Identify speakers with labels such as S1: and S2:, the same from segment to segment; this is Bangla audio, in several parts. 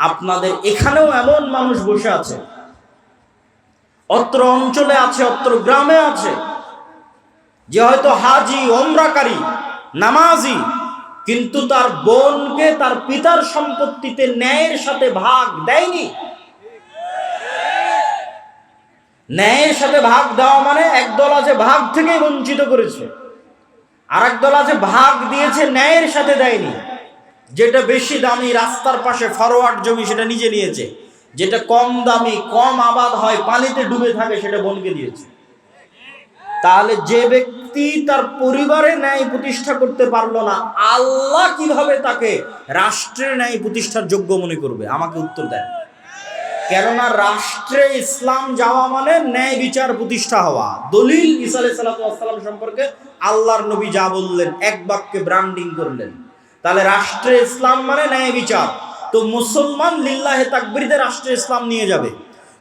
S1: আপনাদের এখানেও এমন মানুষ বসে আছে। অত্র অঞ্চলে আছে, অত্র গ্রামে আছে, যে হয়তো হাজি, ওমরাকারী, নামাজি, কিন্তু তার বোনকে, তার পিতার সম্পত্তিতে ন্যায়ের সাথে ভাগ দেয়নি। ন্যায়ের সাথে ভাগ দেওয়া মানে একদল আছে ভাগ থেকেই বঞ্চিত করেছে। আর একদল আছে ভাগ দিয়েছে, ন্যায়ের সাথে দেয়নি। যেটা বেশি দামি রাস্তার পাশে ফরওয়ার্ড জমি সেটা নিজে নিয়েছে। যেটা কম দামি, কম আবাদ হয়, পানিতে ডুবে থাকে সেটা বোনকে দিয়েছে। তাহলে যে ব্যক্তি তার পরিবারে ন্যায় প্রতিষ্ঠা করতে পারল না, আল্লাহ কীভাবে তাকে রাষ্ট্রের ন্যায় প্রতিষ্ঠার যোগ্য মনে করবে? আমাকে উত্তর দেন। কেননা রাষ্ট্রে ইসলাম যাওয়া মানে ন্যায় বিচার প্রতিষ্ঠা হওয়া। দলিল ইসা আলাইসাল্লাম সম্পর্কে আল্লাহর নবী যা বললেন, এক বাক্যে ব্র্যান্ডিং করলেন। তাহলে রাষ্ট্রে ইসলাম মানে ন্যায় বিচার। তো মুসলমান লিল্লাহে তাকবিরিতে রাষ্ট্রে ইসলাম নিয়ে যাবে।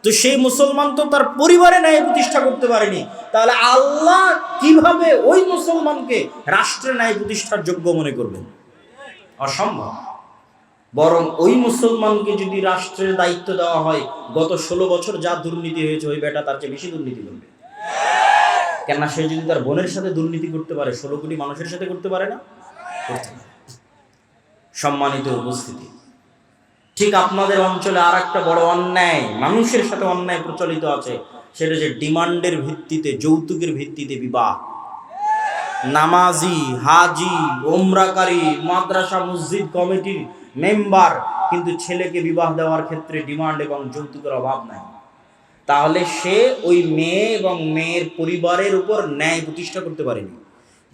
S1: তো সেই মুসলমান তো তার পরিবারে ন্যায় প্রতিষ্ঠা করতে পারেনি। তাহলে আল্লাহ কীভাবে ওই মুসলমানকে রাষ্ট্রে ন্যায় প্রতিষ্ঠার যোগ্য মনে করবেন? অসম্ভব। বরং ওই মুসলমানকে যদি রাষ্ট্রের দায়িত্ব দেওয়া হয়, গত ষোলো বছর যা দুর্নীতি হয়েছে, ওই বেটা তার চেয়ে বেশি দুর্নীতি করবে। কেননা সে যদি তার বোনের সাথে দুর্নীতি করতে পারে, ষোলো কোটি মানুষের সাথে করতে পারে না? করতে পারে। সম্মানিত উপস্থিতি। ঠিক আপনাদের অঞ্চলে আর একটা বড় অন্যায়, মানুষের সাথে অন্যায় প্রচলিত আছে, সেটা যে ডিমান্ডের ভিত্তিতে, যৌতুকের ভিত্তিতে বিবাহ। নামাজি, হাজি, ওমরাকারী, মাদ্রাসা, মসজিদ কমিটির মেম্বার, কিন্তু ছেলেকে বিবাহ দেওয়ার ক্ষেত্রে ডিমান্ড এবং যৌতুকের অভাব নাই। তাহলে সে ওই মেয়ে এবং মেয়ের পরিবারের উপর ন্যায় প্রতিষ্ঠা করতে পারেনি।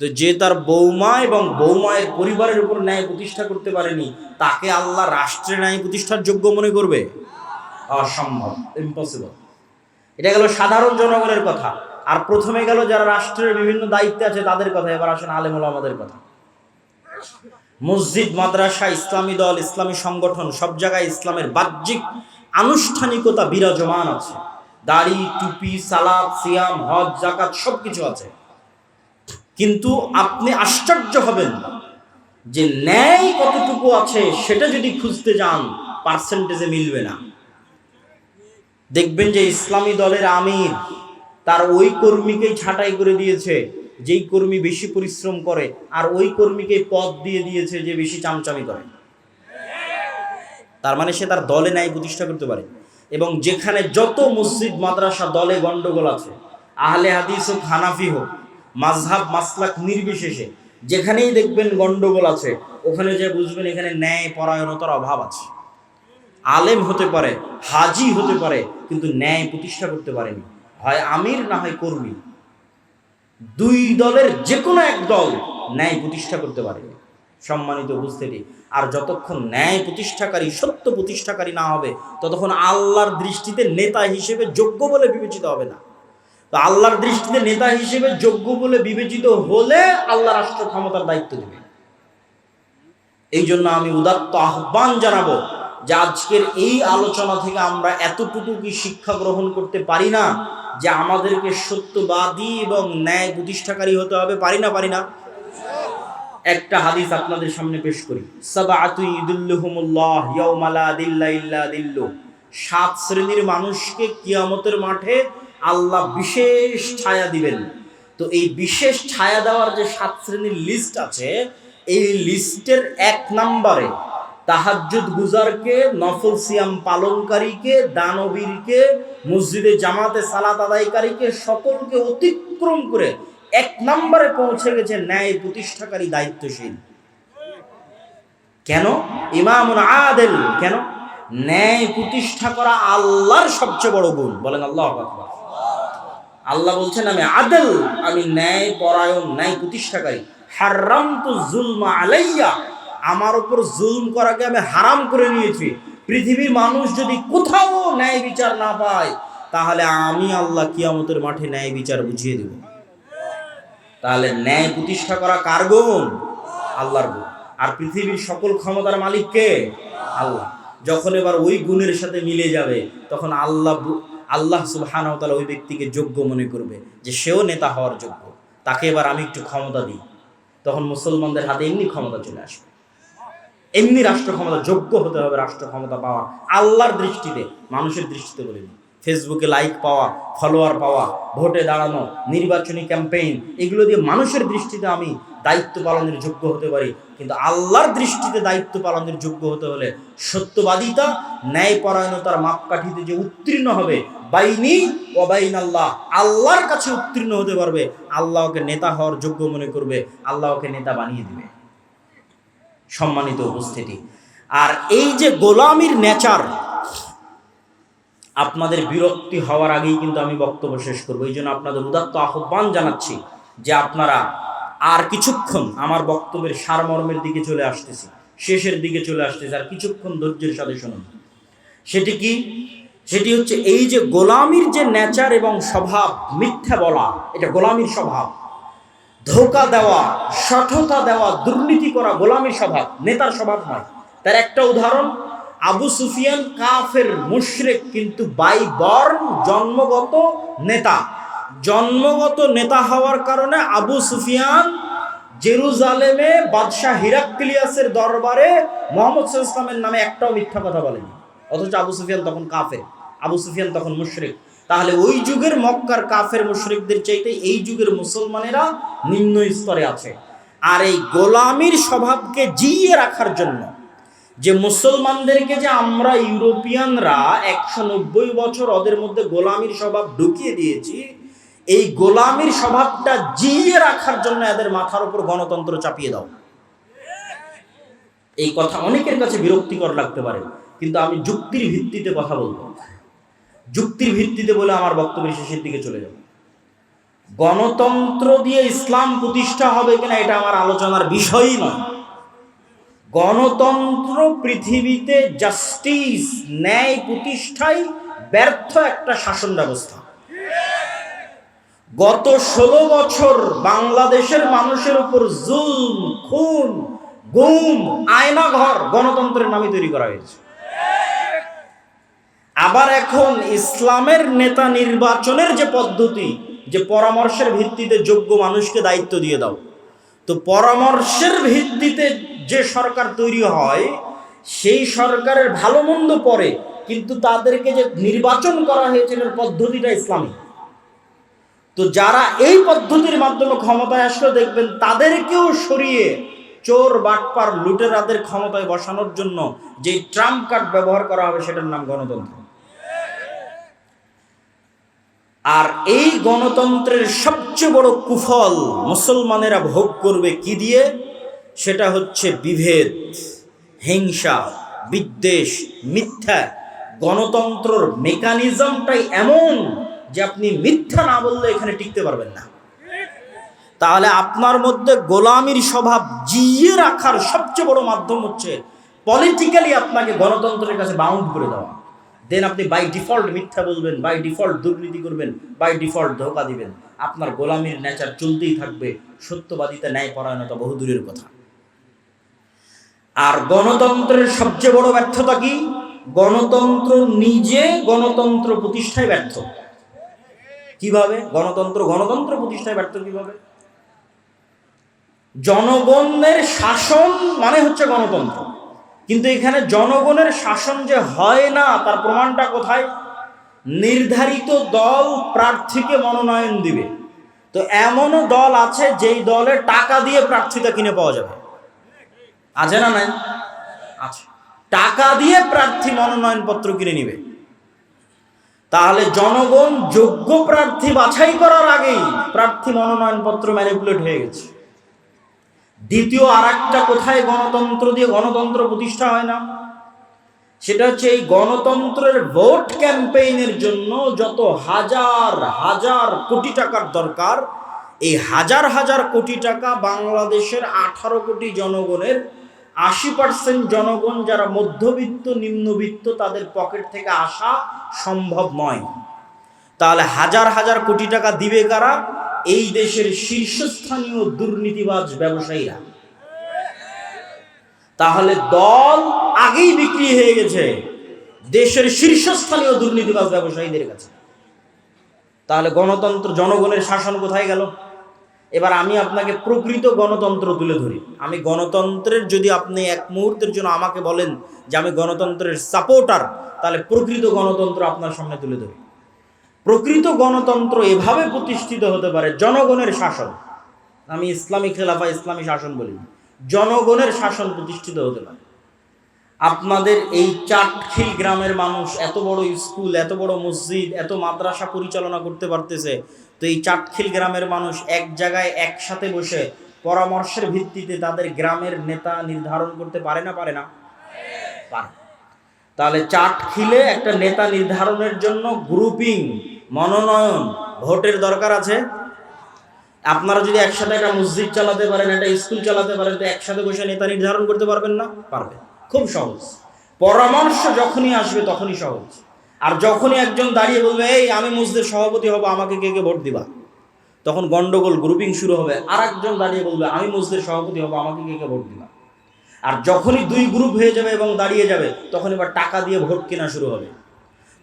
S1: তো যে তার বৌমা এবং বৌমায়ের পরিবারের উপর ন্যায় প্রতিষ্ঠা করতে পারেনি, তাকে আল্লাহ রাষ্ট্রের ন্যায় প্রতিষ্ঠার যোগ্য মনে করবে? অসম্ভব ইম্পসিবল এটা গেল সাধারণ জনগণের কথা। আর প্রথমে গেল যারা রাষ্ট্রের বিভিন্ন দায়িত্বে আছে, তাদের কথা। এবার আসেন আলেমুল আমাদের কথা। মসজিদ, মাদ্রাসা, ইসলামী দল, ইসলামী সংগঠন, সব জায়গায় ইসলামের বাহ্যিক আনুষ্ঠানিকতা বিরাজমান আছে। দাড়ি, টুপি, সালাদ, সিয়াম, হজ জাকাত সব কিছু আছে। কিন্তু আপনি আশ্চর্য হবেন যে ন্যায় কতটুকু আছে সেটা যদি খুঁজতে যান পার্সেন্টেজে মিলবে না। দেখবেন যে ইসলামী দলের আমির তার ওই কর্মীকেই ছাঁটাই করে দিয়েছে, যেই কর্মী বেশি পরিশ্রম করে, আর ওই কর্মীকে পদ দিয়ে দিয়েছে যে বেশি চামচামি করে। তার মানে সে তার দলে ন্যায় প্রতিষ্ঠা করতে পারে। এবং যেখানে যত মসজিদ, মাদ্রাসা, দলে গন্ডগোল আছে, আহলে হাদিস হোক, হানাফি হোক মাঝহাব মাসলাক নির্বিশেষে, যেখানেই দেখবেন গন্ডগোল আছে, ওখানে যে বুঝবেন এখানে ন্যায় পরায়ণতার অভাব আছে। আলেম হতে পারে, হাজি হতে পারে, কিন্তু ন্যায় প্রতিষ্ঠা করতে পারেনি। হয় আমির না হয় কর্মী। দুই দলের যে কোনো এক দল ন্যায় প্রতিষ্ঠা করতে পারেনি সম্মানিত উপস্থিতি, আর যতক্ষণ ন্যায় প্রতিষ্ঠাকারী, সত্য প্রতিষ্ঠাকারী না হবে, ততক্ষণ আল্লাহর দৃষ্টিতে নেতা হিসেবে যোগ্য বলে বিবেচিত হবে না। আল্লাহর দৃষ্টিতে নেতা হিসেবে যোগ্য বলে বিবেচিত হলে আল্লাহ রাষ্ট্র ক্ষমতার দায়িত্ব দেবে এই জন্য আমি উদাত্ত আহ্বান জানাব যে আজকের এই আলোচনা থেকে আমরা এতটুকু কি শিক্ষা গ্রহণ করতে পারি না যে আমাদেরকে সত্যবাদী এবং ন্যায় প্রতিষ্ঠাকারী হতে হবে, পারি না পারি না? একটা হাদিস আপনাদের সামনে পেশ করি। সাত শ্রেণির মানুষকে কিয়ামতের মাঠে আল্লাহ বিশেষ ছায়া দিবেন। তো এই বিশেষ ছায়া দেওয়ার যে সাত শ্রেণির লিস্ট আছে, এই লিস্টের এক নম্বরে তাহাজ্জুদ গুজারকে, নফল সিয়াম পালনকারীকে, দানবীরকে, মসজিদে জামাতে সালাত আদায়কারীকে সকলকে অতিক্রম করে এক নম্বরে পৌঁছে গেছে ন্যায় প্রতিষ্ঠাকারী দায়িত্বশীল। কেন? ইমামুন আদেল কেন? ন্যায় প্রতিষ্ঠা করা আল্লাহর সবচেয়ে বড় গুণ। বলেন আল্লাহ আকবার। আল্লাহ বলছেন, আমি আদেল, আমি ন্যায় পরায়ণ, ন্যায় প্রতিষ্ঠাকারী। হারাম তো জুলমা আলাইয়া। আমার উপর জুলম করাকে আমি হারাম করে নিয়েছি। পৃথিবীর মানুষ যদি কোথাও ন্যায় বিচার না পায়, তাহলে আমি আল্লাহ কিয়ামতের মাঠে ন্যায় বিচার বুঝিয়ে দেব। তাহলে ন্যায় প্রতিষ্ঠা করা কার গুণ? আল্লাহর গুণ। আর পৃথিবীর সকল ক্ষমতার মালিক কে? আল্লাহ। যখন এবার ওই গুণের সাথে মিলে যাবে, তখন আল্লাহ আল্লাহ সুলহান তালা ওই ব্যক্তিকে যোগ্য মনে করবে যে সেও নেতা হওয়ার যোগ্য। তাকে এবার আমি একটু ক্ষমতা দিই। তখন মুসলমানদের হাতে এমনি ক্ষমতা চলে আসবে। এমনি রাষ্ট্র ক্ষমতা, যোগ্য হতে হবে রাষ্ট্র ক্ষমতা পাওয়া আল্লাহর দৃষ্টিতে, মানুষের দৃষ্টিতে বলিনি ফেসবুকে লাইক পাওয়া ফলোয়ার পাওয়া, ভোটে দাঁড়ানো, নির্বাচনী ক্যাম্পেইন এগুলো দিয়ে মানুষের দৃষ্টিতে আমি দায়িত্ব পালনের যোগ্য হতে পারি। কিন্তু আল্লাহর দৃষ্টিতে দায়িত্ব পালনের যোগ্য হতে হলে সত্যবাদিতা, ন্যায়পরায়ণতার মাপকাঠিতে যে উত্তীর্ণ হবে, বাইনি ও বাইন আল্লাহ আল্লাহর কাছে উত্তীর্ণ হতে পারবে আল্লাহকে নেতা হওয়ার যোগ্য মনে করবে আল্লাহকে নেতা বানিয়ে দিবে। সম্মানিত উপস্থিতি। আর এই যে গোলামির নেচার আপনাদের বিরক্তি হওয়ার আগেই কিন্তু আমি বক্তব্য শেষ করব। এই জন্য আপনাদের উদাত্ত আহ্বান জানাচ্ছি যে আপনারা আর কিছুক্ষণ আমার বক্তব্যের সারমর্মের দিকে চলে আসতেছি, শেষের দিকে চলে আসতেছি, আর কিছুক্ষণ ধৈর্যের সাথে শুনুন। সেটি কি? সেটি হচ্ছে এই যে গোলামির যে নেচার এবং স্বভাব, মিথ্যা বলা, এটা গোলামির স্বভাব। ধোকা দেওয়া, সঠতা দেওয়া, দুর্নীতি করা গোলামির স্বভাব, নেতার স্বভাব নয়। তার একটা উদাহরণ আবু সুফিয়ান কাফের মুশরেক কিন্তু বাই বর্ণ জন্মগত নেতা। জন্মগত নেতা হওয়ার কারণে আবু সুফিয়ান জেরুজালেমে বাদশাহ হিরাক্লিয়াসের দরবারে মোহাম্মদ ইসলামের নামে একটাও মিথ্যা কথা বলেনি। অথচ আবু সুফিয়ান তখন কাফের, আবু সুফিয়ান তখন মুশরিক। তাহলে ওই যুগের মক্কার কাফের মুশরিকদের চাইতে এই যুগের মুসলমানেরা নিম্ন স্তরে আছে। আর এই গোলামির স্বভাবকে জিয়ে রাখার জন্য যে মুসলমানদেরকে যে আমরা ইউরোপিয়ানরা একশো নব্বই বছর ওদের মধ্যে গোলামির স্বভাব ঢুকিয়ে দিয়েছি, এই গোলামির স্বভাবটা জিইয়ে রাখার জন্য এদের মাথার উপর গণতন্ত্র চাপিয়ে দাও। এই কথা অনেকের কাছে বিরক্তিকর লাগতে পারে, কিন্তু আমি যুক্তির ভিত্তিতে কথা বলব। যুক্তির ভিত্তিতে বলে আমার বক্তব্যের শেষের দিকে চলে যাব। গণতন্ত্র দিয়ে ইসলাম প্রতিষ্ঠা হবে কিনা এটা আমার আলোচনার বিষয়ই নয়। গণতন্ত্র পৃথিবীতে জাস্টিস ন্যায় প্রতিষ্ঠায় ব্যর্থ একটা শাসন ব্যবস্থা। গত ষোলো বছর বাংলাদেশের মানুষের উপর জুল খুন, গুম, আয়নাঘর গণতন্ত্রের নামে তৈরি করা হয়েছে। আবার এখন ইসলামের নেতা নির্বাচনের যে পদ্ধতি, যে পরামর্শের ভিত্তিতে যোগ্য মানুষকে দায়িত্ব দিয়ে দাও, তো পরামর্শের ভিত্তিতে যে সরকার তৈরি হয়, সেই সরকারের ভালো মন্দ পরে কিন্তু তাদেরকে যে নির্বাচন করা হয়েছে এটার পদ্ধতিটা ইসলামী। তো যারা এই পদ্ধতির মাধ্যমে ক্ষমতায় আসলে, দেখবেন তাদেরকেও সরিয়ে চোর, বাটপার, লুটেরাদের ক্ষমতায় বসানোর জন্য যে ট্রাম্প কার্ড ব্যবহার করা হবে, সেটার নাম গণতন্ত্র। আর এই গণতন্ত্রের সবচেয়ে বড় কুফল মুসলমানেরা ভোগ করবে কি দিয়ে? সেটা হচ্ছে বিভেদ, হিংসা, বিদ্বেষ, মিথ্যা। গণতন্ত্রর মেকানিজমটাই এমন যে আপনি মিথ্যা না বললে এখানে টিকতে পারবেন না। তাহলে আপনার মধ্যে গোলামির স্বভাব জিয়ে রাখার সবচেয়ে বড় মাধ্যম হচ্ছে পলিটিক্যালি আপনাকে গণতন্ত্রের কাছে বাউন্ড করে দেওয়া। দেন আপনি বাই ডিফল্ট মিথ্যা বলবেন বাই ডিফল্ট দুর্নীতি করবেন বাই ডিফল্ট ধোকা দিবেন। আপনার গোলামির নেচার চলতেই থাকবে। সত্যবাদিতা ন্যায় পরায়ণতা বহুদূরের কথা। আর গণতন্ত্রের সবচেয়ে বড় ব্যর্থতা কি? গণতন্ত্র নিজে গণতন্ত্র প্রতিষ্ঠায় ব্যর্থ। কীভাবে? গণতন্ত্র গণতন্ত্র প্রতিষ্ঠায় ব্যর্থ কীভাবে? জনগণের শাসন মানে হচ্ছে গণতন্ত্র। কিন্তু এখানে জনগণের শাসন যে হয় না, তার প্রমাণটা কোথায়? নির্ধারিত দল প্রার্থীকে মনোনয়ন দিবে। তো এমনও দল আছে যেই দলে টাকা দিয়ে প্রার্থীতা কিনে পাওয়া যাবে। আছে না নাই? আছে। টাকা দিয়ে প্রার্থী মনোনয়নপত্র কিনে নিবে। তাহলে জনগণ যোগ্য প্রার্থী বাছাই করার আগেই প্রার্থী মনোনয়নপত্র ম্যানিপুলেট হয়ে গেছে। দ্বিতীয় আর কোথায় গণতন্ত্র দিয়ে গণতন্ত্র প্রতিষ্ঠা হয় না? সেটা হচ্ছে এই গণতন্ত্রের ভোট ক্যাম্পেইনের জন্য যত হাজার হাজার কোটি টাকার দরকার, এই হাজার হাজার কোটি টাকা বাংলাদেশের আঠারো কোটি জনগণের আশি পার্সেন্ট জনগণ যারা মধ্যবিত্ত, নিম্নবিত্ত, তাদের পকেট থেকে আসা সম্ভব নয়। তাহলে হাজার হাজার কোটি টাকা দিবে কারা? এই দেশের শীর্ষস্থানীয় দুর্নীতিবাজ ব্যবসায়ীরা। তাহলে দল আগেই বিক্রি হয়ে গেছে দেশের শীর্ষস্থানীয় দুর্নীতিবাজ ব্যবসায়ীদের কাছে। তাহলে গণতন্ত্র জনগণের শাসন কোথায় গেল? এবার আমি আপনাকে প্রকৃত গণতন্ত্র তুলে ধরি। আমি গণতন্ত্রের যদি আপনি এক মুহূর্তের জন্য আমাকে বলেন যে আমি গণতন্ত্রের সাপোর্টার তাহলে প্রকৃত গণতন্ত্র আপনার সামনে তুলে ধরি। প্রকৃত গণতন্ত্র এভাবে প্রতিষ্ঠিত হতে পারে জনগণের শাসন। আমি ইসলামী খেলাফা, ইসলামী শাসন বলি। জনগণের শাসন প্রতিষ্ঠিত হতে পারে। আপনাদের এই চাটখিল গ্রামের মানুষ এত বড় স্কুল, এত বড় মসজিদ, এত মাদ্রাসা পরিচালনা করতে পারতেছে এই চাটখিল গ্রামের মানুষ এক জায়গায় একসাথে বসে পরামর্শের ভিত্তিতে তাদের গ্রামের নেতা নির্ধারণ করতে পারে না পারে না? পারে। তাহলে চাটখিলে একটা নেতা নির্ধারণের জন্য গ্রুপিং মনোনয়ন, ভোটের দরকার আছে? আপনারা যদি একসাথে একটা মসজিদ চালাতে পারেন, একটা স্কুল চালাতে পারেন, তো একসাথে বসে নেতা নির্ধারণ করতে পারবেন না? পারবেন খুব সহজ। পরামর্শ যখনই আসবে তখনই সহজ। আর যখনই একজন দাঁড়িয়ে বলবে, এই, আমি মসজিদের সভাপতি হব, আমাকে কে কে ভোট দিবা? তখন গন্ডগোল গ্রুপিং শুরু হবে আর একজন দাঁড়িয়ে বলবে, আমি মসজিদের সভাপতি হব, আমাকে কে কে ভোট দিবা? আর যখনই দুই গ্রুপ হয়ে যাবে এবং দাঁড়িয়ে যাবে, তখন এবার টাকা দিয়ে ভোট কেনা শুরু হবে।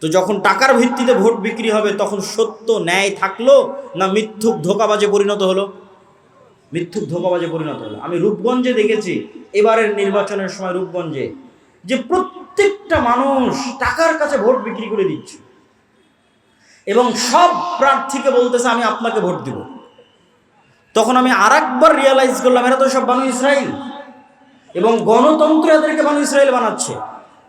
S1: তো যখন টাকার ভিত্তিতে ভোট বিক্রি হবে, তখন সত্য ন্যায় থাকল না মিথ্যুক ধোকাবাজে পরিণত হলো? মিথ্যুক ধোকাবাজে পরিণত হলো। আমি রূপগঞ্জে দেখেছি, এবারের নির্বাচনের সময় রূপগঞ্জে যে প্রত্যেকটা মানুষ টাকার কাছে ভোট বিক্রি করে দিচ্ছে। এবং সব প্রার্থীকে বলতেছে, আমি আপনাকে ভোট দিব। তখন আমি আর একবার রিয়েলাইজ করলাম, এরা তো সব বানু ইসরায়েল এবং গণতন্ত্র এদেরকে বানু ইসরায়েল বানাচ্ছে।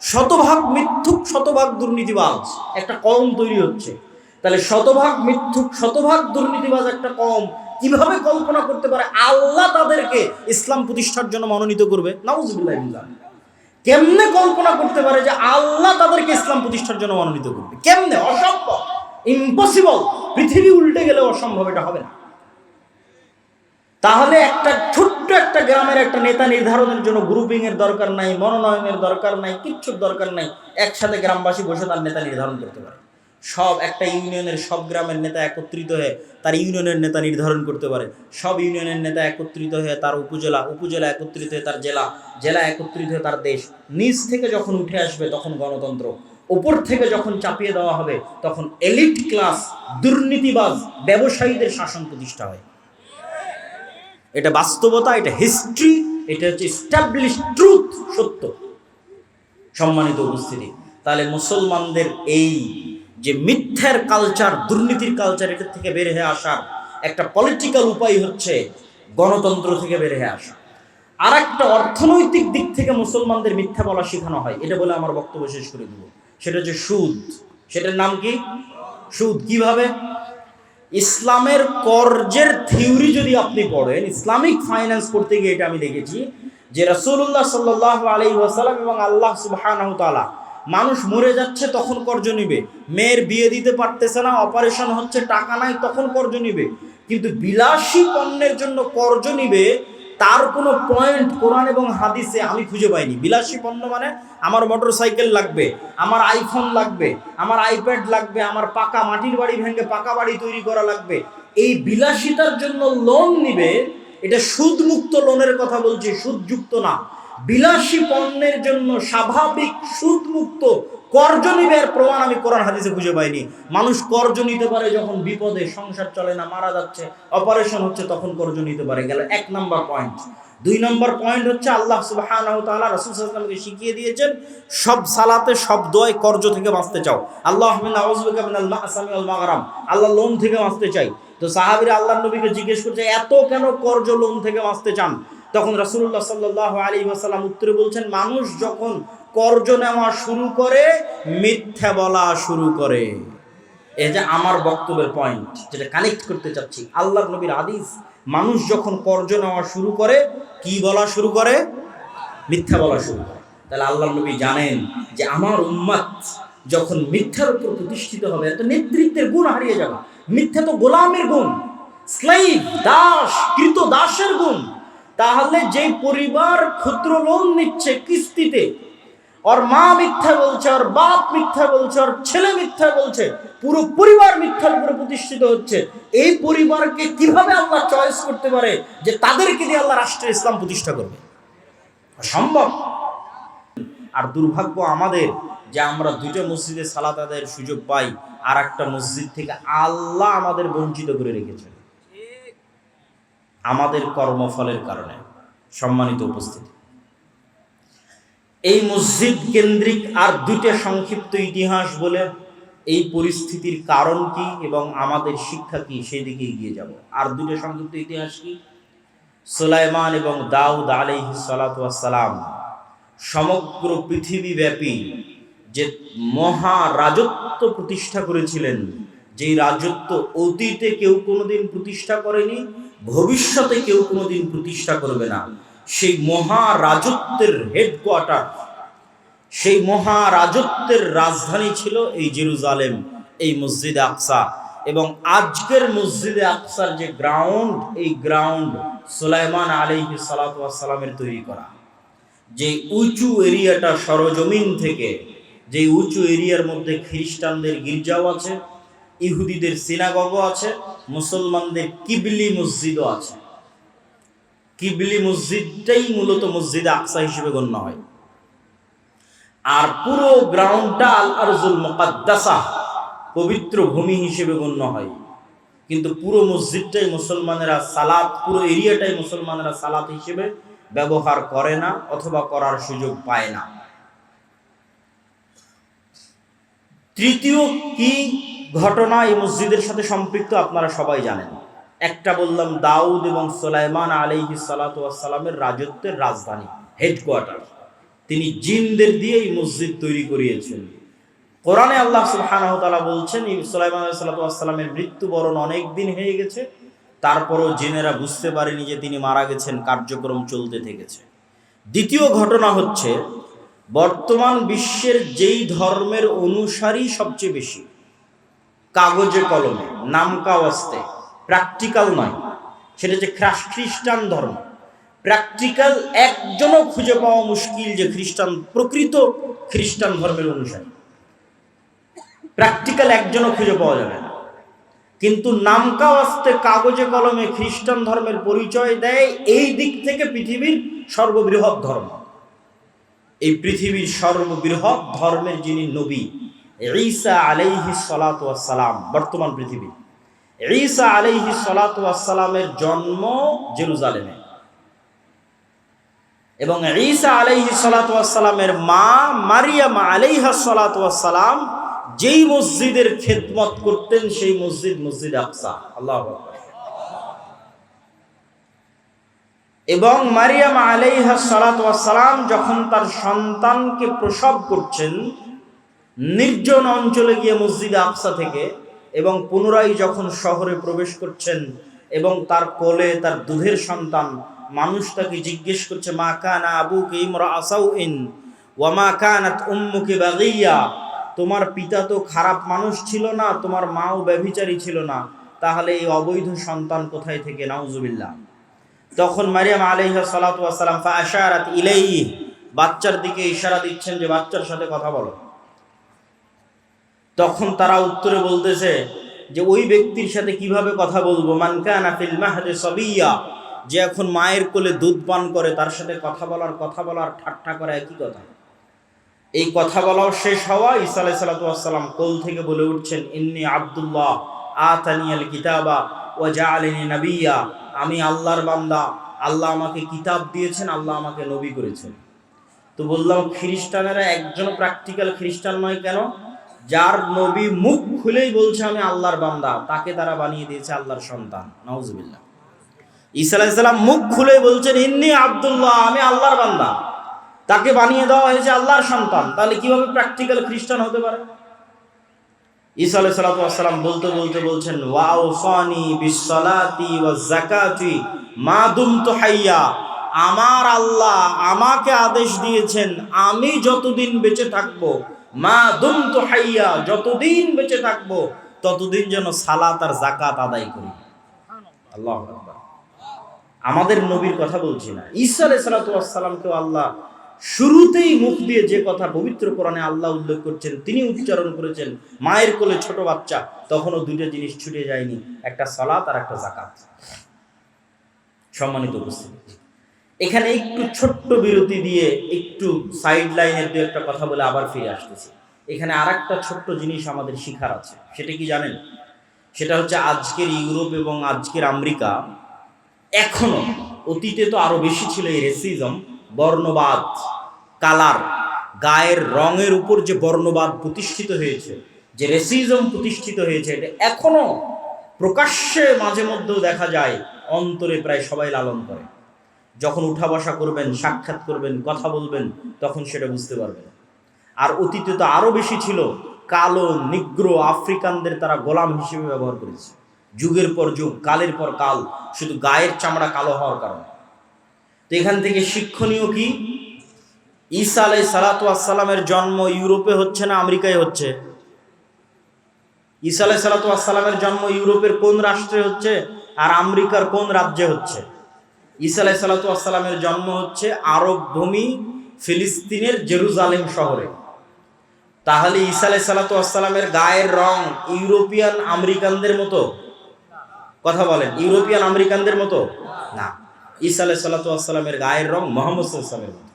S1: শতভাগ মিথ্যুক, শতভাগ দুর্নীতিবাজ একটা কম তৈরি হচ্ছে। তাহলে শতভাগ মিথ্যুক, শতভাগ দুর্নীতিবাজ একটা কম কীভাবে কল্পনা করতে পারে? আল্লাহ তাদেরকে ইসলাম প্রতিষ্ঠার জন্য মনোনীত করবে। নাউজুবিল্লাহ বিল্লাহ। কেমনে কল্পনা করতে পারে যে আল্লাহ তাদেরকে ইসলাম প্রতিষ্ঠার জন্য মনোনীত করবে? কেমনে? অসম্ভব। ইম্পসিবল পৃথিবী উল্টে গেলে অসম্ভব এটা হবে না। তাহলে একটা ছোট্ট একটা গ্রামের একটা নেতা নির্ধারণের জন্য গ্রুপিং এর দরকার নাই মনোনয়নের দরকার নাই কিচ্ছুর দরকার নাই একসাথে গ্রামবাসী বসে তার নেতা নির্ধারণ করতে পারে। সব একটা ইউনিয়নের সব গ্রামের নেতা একত্রিত হয়ে তার ইউনিয়নের নেতা নির্ধারণ করতে পারে। সব ইউনিয়নের নেতা একত্রিত হয়ে তার উপজেলা উপজেলা একত্রিত হয়ে তার জেলা জেলা একত্রিত হয়ে তার দেশ। নিচ থেকে যখন উঠে আসবে তখন গণতন্ত্র। ওপর থেকে যখন চাপিয়ে দেওয়া হবে তখন এলিট ক্লাস দুর্নীতিবাজ ব্যবসায়ীদের শাসন প্রতিষ্ঠা হয়। এটা বাস্তবতা, এটা হিস্ট্রি, এটা হচ্ছে স্টাবলিশ ট্রুথ সত্য। সম্মানিত উপস্থিতি। তাহলে মুসলমানদের এই যে মিথ্যার কালচার দুর্নীতির কালচার এটার থেকে বের হয়ে আসার একটা পলিটিক্যাল উপায় হচ্ছে গণতন্ত্র থেকে বের হয়ে আসা। আর একটা অর্থনৈতিক দিক থেকে মুসলমানদের মিথ্যা বলা শেখানো হয়, এটা বলে আমার বক্তব্য শেষ করে দেবো। সেটা হচ্ছে সুদ। সেটার নাম কি? সুদ কীভাবে? ইসলামের কর্জের থিওরি যদি আপনি পড়েন, ইসলামিক ফাইন্যান্স পড়তে গিয়ে এটা আমি দেখেছি যে রাসূলুল্লাহ সাল্লাহ আলী ওয়াসাল্লাম এবং আল্লাহ তাআলা মানুষ মরে যাচ্ছে, তখন কর্জ নিবে। মেয়ের বিয়ে দিতে পারতেছে না, অপারেশন হচ্ছে, টাকা নাই, তখন কর্জ নিবে। কিন্তু বিলাসী পণ্যের জন্য কর্জ নিবে, তার কোনো পয়েন্ট কোরআন এবং হাদিসে আমি খুঁজে পাইনি। বিলাসী পণ্য মানে আমার মোটর সাইকেল লাগবে, আমার আইফোন লাগবে, আমার আইপ্যাড লাগবে, আমার পাকা মাটির বাড়ি ভেঙে পাকা বাড়ি তৈরি করা লাগবে। এই বিলাসিতার জন্য লোন নিবে, এটা সুদমুক্ত লোনের কথা বলছি, সুদযুক্ত না। বিলাসী পণ্যের জন্য স্বাভাবিক সুদমুক্ত কর্জ প্রমাণ আমি কোরআন হাদিসে খুঁজে পাইনি। মানুষ কর্জ নিতে পারে যখন বিপদে সংসার চলে না, মারা যাচ্ছে, অপারেশন হচ্ছে, তখন কর্জ নিতে পারে। গেল এক নাম্বার পয়েন্ট। দুই নম্বর পয়েন্ট হচ্ছে আল্লাহ তাআলা রাসূল ওয়াসাল্লামকে শিখিয়ে দিয়েছেন, সব সালাতে, সব দোয়ায় কর্জ থেকে বাঁচতে চাও। আল্লাহ মাগরাম। আল্লাহ লোন থেকে বাঁচতে চাই। তো সাহাবীরা আল্লাহর নবীকে জিজ্ঞেস করছে, এত কেন কর্জ লোন থেকে বাঁচতে চান? তখন রাসূলুল্লাহ সাল্লাল্লাহু আলাইহি ওয়াসাল্লাম উত্তরে বলছেন, মানুষ যখন কর্জ নেওয়া শুরু করে, মিথ্যা বলা শুরু করে। এই যে আমার বক্তব্যের পয়েন্ট যেটা কানেক্ট করতে চাচ্ছি আল্লাহ নবীর হাদিস, মানুষ যখন কর্জ নেওয়া শুরু করে, কি বলা শুরু করে? মিথ্যা বলা শুরু করে। তাহলে আল্লাহ নবী জানেন যে আমার উম্মাত যখন মিথ্যার উপর প্রতিষ্ঠিত হবে একটা নেতৃত্বের গুণ হারিয়ে যাবে। মিথ্যা তো গোলামের গুণ স্লাইভ দাস, কৃত দাসের গুণ। তাহলে যে পরিবার ক্ষুদ্র লোন নিচ্ছে কিস্তিতে, ওর মা মিথ্যা বলছে, ওর বাপ মিথ্যা বলছে, ওর ছেলে মিথ্যা বলছে, পুরো পরিবার মিথ্যার উপরে প্রতিষ্ঠিত হচ্ছে, এই পরিবারকে কীভাবে আল্লাহ চয়েস করতে পারে যে তাদেরকে দিয়ে আল্লাহ রাষ্ট্রের ইসলাম প্রতিষ্ঠা করবে? সম্ভব আর দুর্ভাগ্য আমাদের যে আমরা দুটো মসজিদে সালাত আদায়ের সুযোগ পাই আর একটা মসজিদ থেকে আল্লাহ আমাদের বঞ্চিত করে রেখেছেন। আমাদের কর্মফলের কারণে সম্মানিত উপস্থিতি। এই মসজিদ কেন্দ্রিক আর দুইটা সংক্ষিপ্ত ইতিহাস বলে এই পরিস্থিতির কারণ কি এবং আমাদের শিক্ষা কি সেই দিকে এগিয়ে যাব। আর দুটো সংক্ষিপ্ত ইতিহাস কি? সোলাইমান এবং দাউদ আলাইহি সালাম সমগ্র পৃথিবীব্যাপী যে মহা রাজত্ব প্রতিষ্ঠা করেছিলেন, যেই রাজত্ব অতীতে কেউ কোনোদিন প্রতিষ্ঠা করেনি ভবিষ্যতে কেউ কোনোদিন প্রতিষ্ঠা করবে না। সেই মহা রাজত্বের হেডকোয়ার্টার সেই মহা রাজত্বের রাজধানী ছিল এই জেরুজালেম, এই মসজিদে আকসা। এবং আজকের মসজিদে আকসার যে গ্রাউন্ড এই গ্রাউন্ড সুলাইমান আলাইহি সালামের তৈরি করা। যে উঁচু এরিয়াটা সরজমিন থেকে, যে উঁচু এরিয়ার মধ্যে খ্রিস্টানদের গির্জাও আছে ইহুদিদের সিনাগগও আছে, মুসলমানদের কিবলি মসজিদও আছে। কিবলি মসজিদটাই মূলত মসজিদে আকসা হিসেবে গণ্য হয়। আর পুরো গ্রাউন্ডটা আল আরজুল মোকাদ্দাসা, পবিত্র ভূমি হিসেবে গণ্য হয়। কিন্তু পুরো মসজিদটাই মুসলমানেরা সালাত, পুরো এরিয়াটাই মুসলমানেরা সালাত হিসেবে ব্যবহার করে না অথবা করার সুযোগ পায় না। তৃতীয় কি? ঘটনা এই মসজিদের সাথে সম্পৃক্ত আপনারা সবাই জানেন। একটা বললাম, দাউদ এবং সোলাইমান আলাইহি সালাতামের রাজত্বের রাজধানী হেডকোয়ার্টার তিনি জিনদের দিয়ে এই মসজিদ তৈরি করিয়েছেন। কোরআনে আল্লাহ সুবহানাহু তাআলা বলছেন সুলাইমান আলাইহিস সালামের মৃত্যুবরণ অনেক দিন হয়ে গেছে। তারপরও জিনেরা বুঝতে পারেনি যে তিনি মারা গেছেন, কার্যক্রম চলতে থেকেছে। দ্বিতীয় ঘটনা হচ্ছে, বর্তমান বিশ্বের যেই ধর্মের অনুসারী সবচেয়ে বেশি কাগজে কলমে নামকা অস্তে প্র্যাকটিক্যাল নয়। সেটা যে খ্রিস্টান ধর্ম। প্র্যাকটিক্যাল একজনও খুঁজে পাওয়া মুশকিল যে খ্রিস্টান, প্রকৃত খ্রিস্টান ধর্মের অনুসারী। প্র্যাকটিক্যাল একজনও খুঁজে পাওয়া যাবে না। কিন্তু নামকা আসতে কাগজে কলমে খ্রিস্টান ধর্মের পরিচয় দেয় এই দিক থেকে পৃথিবীর সর্ববৃহৎ ধর্ম। এই পৃথিবীর সর্ববৃহৎ ধর্মের যিনি নবী ঈসা আলাইহি সালাম বর্তমান পৃথিবী। ঈসা আলাইহি সালামের জন্ম জেরুজালেমে। এবং ঈসা আলাইহি সালামের মা মারিয়াম আলাইহা সালাম যেই মসজিদের খেদমত করতেন, সেই মসজিদ মসজিদ আকসা। আল্লাহ এবং মারিয়াম আলাইহা সালাম যখন তার সন্তানকে প্রসব করছেন নির্জন অঞ্চলে গিয়ে মসজিদে আকসা থেকে এবং পুনরায় যখন শহরে প্রবেশ করছেন এবং তার কোলে তার দুধের সন্তান, মানুষ তাকে জিজ্ঞেস করছে, মা কানা আবু কে ইমরা আসাউ ইন? ওয়ামা কানাত উম্মুকে বাগিয়া? তোমার পিতা তো খারাপ মানুষ ছিল না, তোমার মাও ব্যভিচারী ছিল না। তাহলে এই অবৈধ সন্তান কোথায় থেকে? নাউজুবিল্লাহ। তখন মারিয়াম আলাইহা সালাতাম ফাশারাত ইলাই বাচ্চার দিকে ইশারা দিচ্ছেন যে, বাচ্চার সাথে কথা বলো। তখন তারা উত্তরে বলতেছে যে, ওই ব্যক্তির সাথে কীভাবে কথা বলব? সবিয়া। যে এখন মায়ের কোলে দুধ পান করে, তার সাথে কথা বলার কথা বলার ঠাট্টা করা একই কথা? এই কথা বলাও শেষ হওয়া ইসা আলাই সাল্লাতাম কোল থেকে বলে উঠছেন, ইন্নি আবদুল্লাহ আতানিয়াল কিতাবা ও জাআলিনি নবিয়া। আমি আল্লাহর বান্দা, আল্লাহ আমাকে কিতাব দিয়েছেন, আল্লাহ আমাকে নবী করেছেন। তো বললাম, খ্রিস্টানেরা একজন প্র্যাকটিক্যাল খ্রিস্টান নয় কেন? যার নবী মুখ খুলেই বলছে, আমি আল্লাহর বান্দা। তাকে তারা বানিয়ে দিয়েছে আল্লাহর সন্তান। নওয়াজবিল্লাহ ঈসা আলাইসাল্লাম মুখ খুলে বলছেন, ইন্নি আবদুল্লাহ, আমি আল্লাহর বান্দা। তাকে বানিয়ে দেওয়া হয়েছে আল্লাহর সন্তান। তাহলে কীভাবে প্র্যাকটিক্যাল খ্রিস্টান হতে পারে? ঈসা সালাম বলতে বলতে বলছেন যাকাতি মা হাইয়া। আমার আল্লাহ আমাকে আদেশ দিয়েছেন, আমি যতদিন বেঁচে থাকব মা দুমতু হাইয়া, যতদিন বেঁচে থাকব, ততদিন যেন সালাত আর জাকাত আদায় করি। আল্লাহ আমাদের নবীর কথা বলছি না। ঈসা আলাইহিস সালামকেও আল্লাহ শুরুতেই মুখ দিয়ে যে কথা পবিত্র কোরআনে আল্লাহ উল্লেখ করছেন, তিনি উচ্চারণ করেছেন, মায়ের কোলে ছোট বাচ্চা, তখনও দুইটা জিনিস ছুটে যায়নি, একটা সালাত আর একটা জাকাত সম্মানিত উপস্থিতি। এখানে একটু ছোট্ট বিরতি দিয়ে একটু সাইড লাইনের দু একটা কথা বলে আবার ফিরে আসতেছি। এখানে আর একটা ছোট্ট জিনিস আমাদের শিখার আছে, সেটা কি জানেন? সেটা হচ্ছে আজকের ইউরোপ এবং আজকের আমেরিকা এখনও অতীতে তো আরও বেশি ছিল এই রেসিজম বর্ণবাদ কালার গায়ের রঙের উপর যে বর্ণবাদ প্রতিষ্ঠিত হয়েছে, যে রেসিজম প্রতিষ্ঠিত হয়েছে, এটা এখনও প্রকাশ্যে মাঝে মধ্যেও দেখা যায়, অন্তরে প্রায় সবাই লালন করে। যখন উঠা বসা করবেন, সাক্ষাৎ করবেন, কথা বলবেন, তখন সেটা বুঝতে পারবেন। আর অতীতে তো আরও বেশি ছিল, কালো, নিগ্র আফ্রিকানদের তারা গোলাম হিসেবে ব্যবহার করেছে। যুগের পর যুগ, কালের পর কাল, শুধু গায়ের চামড়া কালো হওয়ার কারণে। তো এখান থেকে শিক্ষণীয় কি? ঈসা আলাই সালাতামের জন্ম ইউরোপে হচ্ছে না আমেরিকায় হচ্ছে? ঈসা আলাই সালাতামের জন্ম ইউরোপের কোন রাষ্ট্রে হচ্ছে? আর আমেরিকার কোন রাজ্যে হচ্ছে? ঈসা আলাই সালাতামের জন্ম হচ্ছে আরব ভূমি ফিলিস্তিনের জেরুজালেম শহরে। তাহলে ঈসা আলাই সালাতামের গায়ের রং ইউরোপিয়ান আমেরিকানদের মতো? কথা বলেন, ইউরোপিয়ান আমেরিকানদের মতো? না, ঈসা আলাই সালাতামের গায়ের রং মোহাম্মদ সাল্লামের মতো।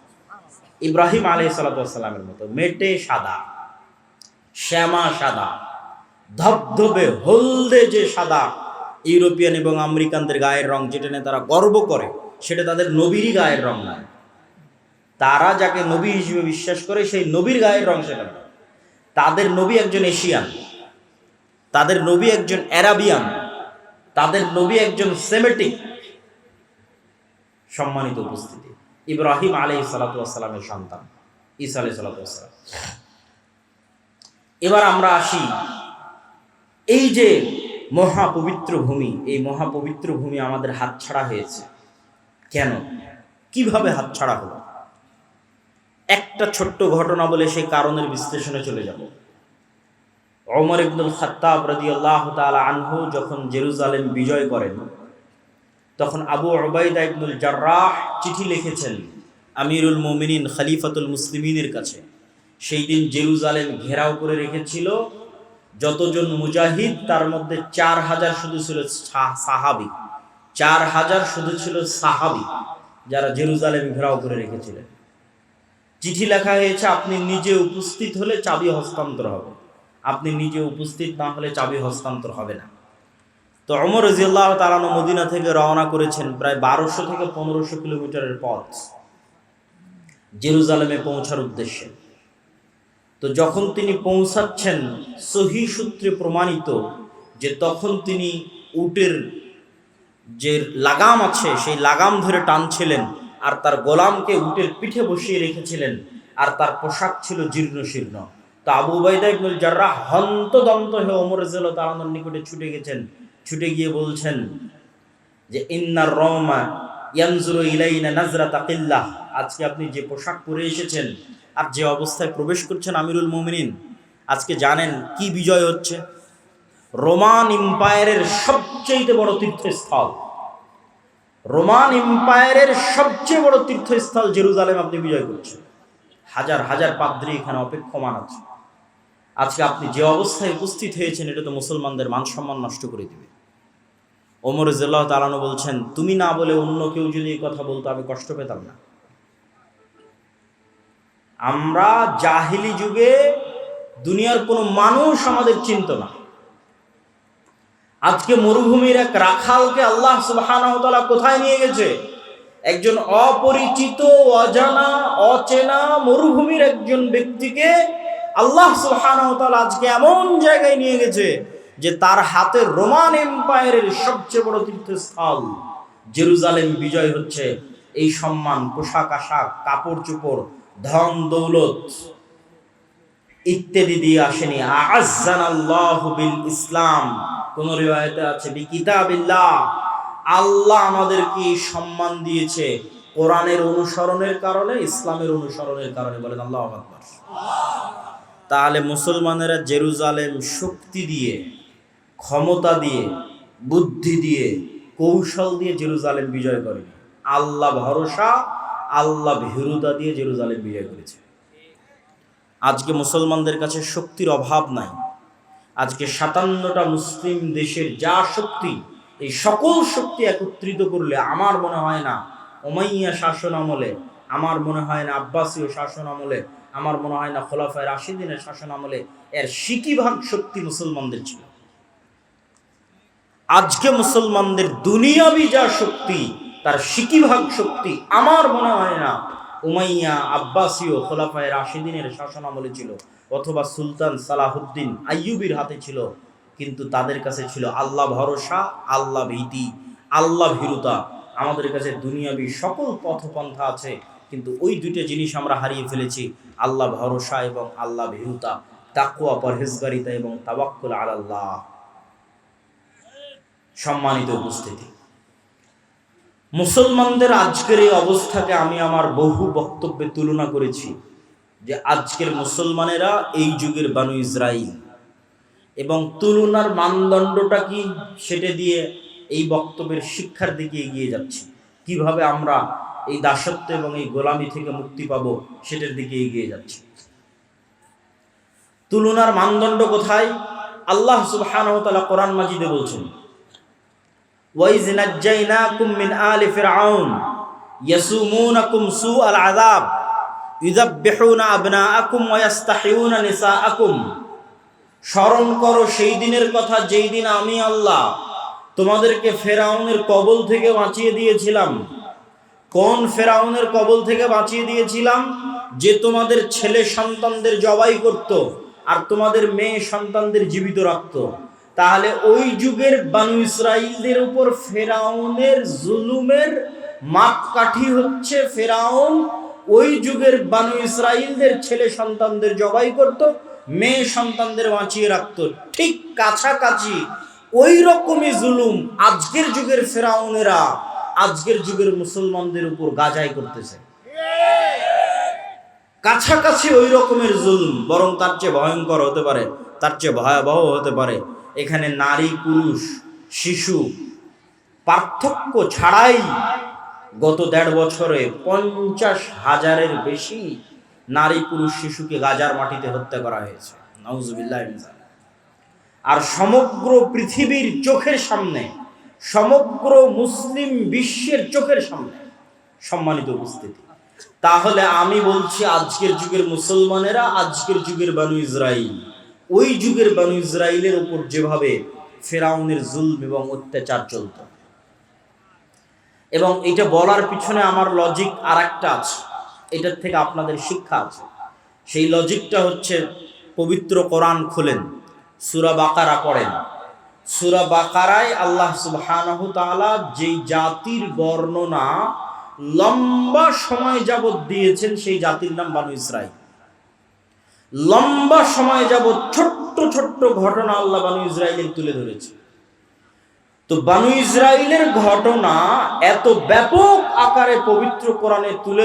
S1: ইব্রাহিম আলাই সালাতামের মতো, মেটে সাদা, শ্যামা সাদা, ধবধবে হলদে যে সাদা ইউরোপিয়ান এবং আমেরিকানদের গায়ের রং যেটা নিয়ে তারা গর্ব করে, সেটা তাদের নবীরই গায়ের রং নয়। তারা যাকে নবী হিসেবে বিশ্বাস করে, সেই নবীর গায়ের রং সেটা। তাদের নবী একজন এশিয়ান, তাদের নবী একজন অ্যারাবিয়ান, তাদের নবী একজন সেমেটিক সম্মানিত উপস্থিতি। ইব্রাহিম আলী সালাতামের সন্তান, ঈসা আলাই সালাতাম এবার আমরা আসি, এই যে মহাপবিত্র ভূমি, এই মহাপবিত্র ভূমি আমাদের হাতছাড়া হয়েছে। কেন? কীভাবে হাতছাড়া হলো? একটা ছোট্ট ঘটনা বলে সেই কারণের বিশ্লেষণে চলে যাব। অমর ইবনুল খাত্তাব রাদিয়াল্লাহু তাআলা আনহু যখন জেরুজালেম বিজয় করেন, তখন আবু ওবায়দা ইবনুল জার্রাহ চিঠি লিখেছেন আমিরুল মুমিনিন খলিফাতুল মুসলিমিনের কাছে। সেই দিন জেরুজালেম ঘেরাও করে রেখেছিল যতজন মুজাহিদ, তার মধ্যে চার হাজার শুধু ছিল সাহাবি। চার হাজার শুধু ছিল সাহাবি, যারা জেরুজালেম ঘেরাও করে রেখেছিলেন। চিঠি লেখা হয়েছে, আপনি নিজে উপস্থিত হলে চাবি হস্তান্তর হবে। আপনি নিজে উপস্থিত না হলে চাবি হস্তান্তর হবে না। তো অমর রাজিয়াল্লাহ তালানো মদিনা থেকে রওনা করেছেন প্রায় বারোশো থেকে পনেরোশো কিলোমিটারের পথ। জেরুজালেমে পৌঁছার উদ্দেশ্যে। তো যখন তিনি পৌঁছাচ্ছেন, সহি সূত্রে প্রমাণিত যে তখন তিনি উটের যে লাগাম আছে, সেই লাগাম ধরে টানছিলেন আর তার গোলামকে উটের পিঠে বসিয়ে রেখেছিলেন আর তার পোশাক ছিল জীর্ণ শীর্ণ তো আবু বাইদা ইবনুল জাররাহ হন্তদন্ত হয়ে ওমর জেল তালানোর নিকটে ছুটে গেছেন। ছুটে গিয়ে বলছেন যে ইন্নার রমা ইয়ানজুরু ইলাইনা নাজরা কিল্লাহ। আজকে আপনি যে পোশাক পরে এসেছেন আর যে অবস্থায় প্রবেশ করছেন আমিরুল মুমিনিন, আজকে জানেন কি বিজয় হচ্ছে? রোমান এম্পায়ারের সবচেয়ে বড় তীর্থস্থল। রোমান এম্পায়ারের সবচেয়ে বড় তীর্থস্থল জেরুজালেম আপনি বিজয় করছেন। হাজার হাজার পাদ্রী এখানে অপেক্ষমান আছে। আজকে আপনি যে অবস্থায় উপস্থিত হয়েছেন, এটা তো মুসলমানদের মান সম্মান নষ্ট করে দেবে। ওমর জেল্লাহ তালানো বলছেন, তুমি না বলে অন্য কেউ যদি এই কথা বলতো, আমি কষ্ট পেতাম না। আমরা জাহিলি যুগে দুনিয়ার কোনো মানুষ আমাদের চিনত না। আজকে মরুভূমির এক রাখালকে আল্লাহ সুবহানাহু ওয়া কোথায় নিয়ে গেছে? একজন অপরিচিত, অজানা, অচেনা মরুভূমির একজন ব্যক্তিকে আল্লাহ সুবহানাহু ওয়া আজকে এমন জায়গায় নিয়ে গেছে যে তার হাতে রোমান এম্পায়ারের সবচেয়ে বড় তীর্থস্থল জেরুজালেম বিজয় হচ্ছে এই সম্মান, পোশাক, আশাক, কাপড় চোপড় ধন, দৌলত ইত্যাদি দিয়ে আসেনি। আজান আল্লাহ বিল ইসলাম। কোন রিওয়ায়তে আছে বি কিতাবিল্লাহ আল্লাহ আমাদেরকে সম্মান দিয়েছে কোরআনের অনুসরণের কারণে, ইসলামের অনুসরণের কারণে বলেন আল্লাহ তাহলে মুসলমানেরা জেরুজালেম শক্তি দিয়ে, ক্ষমতা দিয়ে, বুদ্ধি দিয়ে, কৌশল দিয়ে জেরুজালেম বিজয় করেনি আল্লাহ ভরসা আল্লাহ ভীরুতা দিয়ে জেরুজালেম বিজয় করেছে। আজকে মুসলমানদের কাছে শক্তির অভাব নাই। আজকে সাতান্নটা মুসলিম দেশের যা শক্তি, এই সকল শক্তি একত্রিত করলে আমার মনে হয় না ওমাইয়া শাসন আমলে, আমার মনে হয় না আব্বাসীয় শাসন আমলে, আমার মনে হয় না খোলাফায় রাশিদিনের শাসন আমলে এর সিকি ভাগ শক্তি মুসলমানদের ছিল। আজকে মুসলমানদের দুনিয়াবি যা শক্তি তার সিকিভাগ শক্তি আমার মনে হয় না উমাইয়া আব্বাসীয় খোলাফায় রাশিদিনের শাসন আমলে ছিল, অথবা সুলতান সালাহুদ্দিন আইয়ুবির হাতে ছিল, কিন্তু তাদের কাছে ছিল আল্লাহ ভরসা, আল্লাহ ভীতি, আল্লাহ ভীরুতা। আমাদের কাছে দুনিয়াবি সকল পথপন্থা আছে, কিন্তু ওই দুইটা জিনিস আমরা হারিয়ে ফেলেছি, আল্লাহ ভরসা এবং আল্লাহ ভীরুতা তাকুয়া পরহেজগারিতা এবং তাবাক্কুল আলাল্লাহ। সম্মানিত উপস্থিতি। মুসলমানদের আজকের এই অবস্থাকে আমি আমার বহু বক্তব্যে তুলনা করেছি যে আজকের মুসলমানেরা এই যুগের বানু ইসরাইল। এবং তুলনার মানদণ্ডটা কি সেটা দিয়ে এই বক্তব্যের শিক্ষার দিকে এগিয়ে যাচ্ছি। কীভাবে আমরা এই দাসত্ব এবং এই গোলামি থেকে মুক্তি পাব সেটার দিকে এগিয়ে যাচ্ছি। তুলনার মানদণ্ড কোথায়? আল্লাহ সুবহানাহু তাআলা কোরআন মাজিদে বলছেন ওয়াইজ নাজ্জাইনাকুম মিন আলি ফিরআউন, ইয়াসুমুনাকুম সুআল আযাব ইউযাববিহুনা আবনাআকুম ওয়া ইস্তাহিউনা নিসাআকুম। স্মরণ করো সেই দিনের কথা যেই দিন আমি আল্লাহ তোমাদেরকে ফেরাউনের কবল থেকে বাঁচিয়ে দিয়েছিলাম। কোন ফেরাউনের কবল থেকে বাঁচিয়ে দিয়েছিলাম? যে তোমাদের ছেলে সন্তানদের জবাই করত আর তোমাদের মেয়ে সন্তানদের জীবিত রাখতো। তাহলে ওই যুগের বানু ইসরাইলদের উপর ফেরাউনের জুলুমের মাপকাঠি হচ্ছে ফেরাউন। ওই যুগের বানু ইসরাইলদের ছেলে সন্তানদের জবাই করত, মেয়ে সন্তানদের বাঁচিয়ে রাখতো। ঠিক কাছাকাছি ওই রকমই জুলুম আজকের যুগের ফেরাউনেরা আজকের যুগের মুসলমানদের উপর গাজাই করতেছে। কাছাকাছি ওই রকমের জুলুম, বরং তার চেয়ে ভয়ঙ্কর হতে পারে, তার চেয়ে ভয়াবহ হতে পারে। এখানে নারী, পুরুষ, শিশু, পার্থক্য ছাড়াই গত দেড় বছরে পঞ্চাশ হাজারের বেশি নারী, পুরুষ, শিশুকে গাজার মাটিতে হত্যা করা হয়েছে। আর সমগ্র পৃথিবীর চোখের সামনে, সমগ্র মুসলিম বিশ্বের চোখের সামনে সম্মানিত উপস্থিতি। তাহলে আমি বলছি, আজকের যুগের মুসলমানেরা আজকের যুগের বানু ইসরাইল। ওই যুগের বানু ইসরাইলের উপর যেভাবে ফেরাউনের জুলম এবং অত্যাচার চলত। এবং এটা বলার পিছনে আমার লজিক আর একটা আছে। এটার থেকে আপনাদের শিক্ষা আছে। সেই লজিকটা হচ্ছে পবিত্র কোরআন খোলেন, সুরা বাকারা পড়েন। সুরা বাকারায় আল্লাহ সুবহানাহু তাআলা যেই জাতির বর্ণনা লম্বা সময় যাবত দিয়েছেন, সেই জাতির নাম বানু ইসরাইল। লম্বা সময় যাব ছোট্ট ছোট্ট ঘটনা আল্লাহ বানু ইসরায়েলের তুলে ধরেছে। তো বানু ইসরায়েলের ঘটনা এত ব্যাপক আকারে পবিত্র কোরআনে তুলে